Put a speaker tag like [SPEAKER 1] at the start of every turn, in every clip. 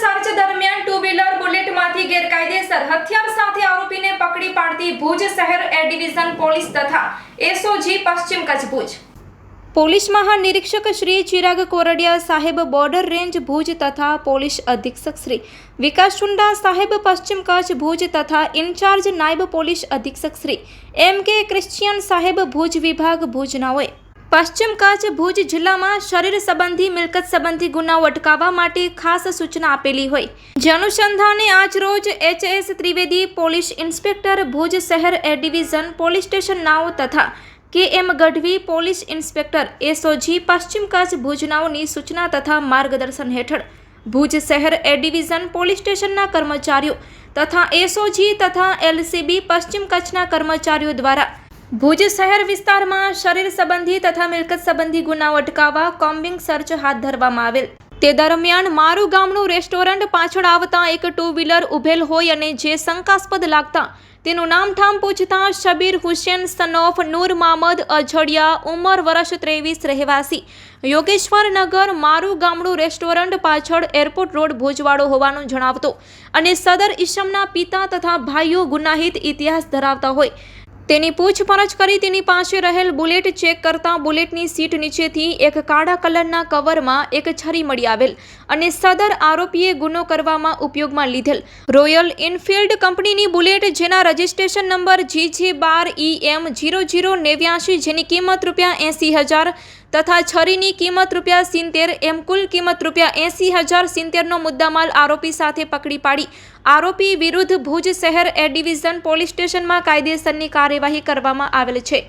[SPEAKER 1] Search દરમિયાન two wheeler બુલેટમાંથી ગેરકાયદેસર હથિયાર સાથે આરોપીને પકડી પાડતી ભુજ શહેર એ ડિવિઝન પોલીસ તથા એસઓજી પશ્ચિમ કચ્છ ભુજ પોલીસ મહાનિરીક્ષક શ્રી ચિરાગ કોરડિયા સાહેબ બોર્ડર રેન્જ ભુજ તથા પોલીસ અધિક્ષક શ્રી વિકાસ ચુંડા સાહેબ પશ્ચિમ કચ્છ ભુજ તથા ઇન્ચાર્જ નાયબ પોલીસ અધિક્ષક શ્રી એમ કે ક્રિશ્ચિયન સાહેબ ભુજ વિભાગ ભુજનાઓએ પશ્ચિમ કચ્છ ભુજ જિલ્લામાં શરીર સંબંધી, મિલકત સંબંધી ગુનાઓ અટકાવવા માટે ખાસ સૂચના આપેલી હોય. જે અનુસંધાને આજ રોજ HS Trivedi, police inspector, Bhuj શહેર એ ડિવિઝન, પોલીસ સ્ટેશન નાઓ તથા K M Gadhvi police inspector, SOG, પશ્ચિમ કચ્છ ભુજનાઓની સૂચના તથા માર્ગદર્શન હેઠળ ભુજ શહેર એ ડિવિઝન, પોલીસ સ્ટેશનના કર્મચારીઓ તથા એસઓજી તથા એલસીબી, પશ્ચિમ કચ્છના કર્મચારીઓ દ્વારા ભુજ શહેર વિસ્તારમાં શરીર સંબંધી તથા મિલકત સંબંધી ગુનાઓ અટકાવવા કોમ્બિંગ સર્ચ હાથ ધરવામાં આવેલ. તે દરમિયાન મારું ગામનું રેસ્ટોરન્ટ પાછળ આવતા એક ટુ વ્હીલર ઉભેલ હોય અને જે શંકાસ્પદ લાગતા તેનું નામઠામ પૂછતા શબીર હુસેન સનોફ નૂર મામદ અજડિયા ઉંમર વર્ષ ત્રેવીસ રહેવાસી. યોગેશ્વર નગર મારું ગામડું રેસ્ટોરન્ટ પાછળ એરપોર્ટ રોડ ભોજવાડો હોવાનું જણાવતો અને સદર ઈશમના પિતા તથા ભાઈઓ ગુનાહિત ઇતિહાસ ધરાવતા હોય. તેની પૂછપરછ કરી તેની પાસે રહેલ બુલેટ ચેક કરતા બુલેટની સીટ નીચેથી એક કાળા કલરના કવરમાં એક છરી મળી આવેલ અને સદર આરોપીએ ગુનો કરવામાં ઉપયોગમાં લીધેલ. રોયલ એનફિલ્ડ કંપનીની બુલેટ, જેના રજિસ્ટ્રેશન નંબર જી જે બાર ઈ એમ જીરો જીરો નેવ્યાશી, જેની કિંમત રૂપિયા એંસી હજાર તથા છરીની કિંમત રૂપિયા સિત્તેર, એમ કુલ કિંમત રૂપિયા એંસી હજાર સિત્તેરનો મુદ્દામાલ આરોપી સાથે પકડી પાડી. આરોપી વિરુદ્ધ ભુજ શહેર એ ડિવિઝન પોલીસ સ્ટેશનમાં કાયદેસરની કાર્યવાહી કરવામાં આવેલ છે.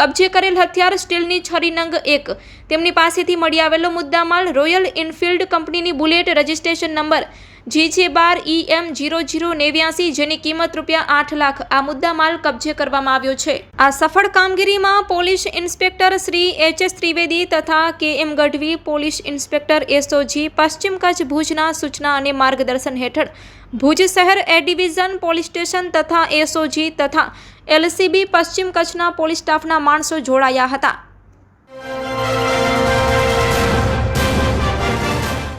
[SPEAKER 1] કબજે કરેલ હથિયાર સ્ટીલની છરી નંગ એક. તેમની પાસેથી મળી આવેલો મુદ્દામાલ રોયલ એનફિલ્ડ કંપનીની bullet registration number G J બાર ઈ એમ જીરો જીરો નેવ્યાસી જેની કિંમત રૂપિયા આઠ લાખ આ મુદ્દામાલ કબજે કરવામાં આવ્યો છે. આ સફળ કામગીરીમાં police inspector Shri H S Trivedi તથા K M Gadhvi, police inspector SOG, પશ્ચિમ કચ્છ ભુજના સૂચના અને માર્ગદર્શન હેઠળ ભુજ શહેર એ ડિવિઝન પોલીસ સ્ટેશન તથા એસઓજી તથા એલસીબી પશ્ચિમ કચ્છના પોલીસ સ્ટાફના માણસો જોડાયા હતા.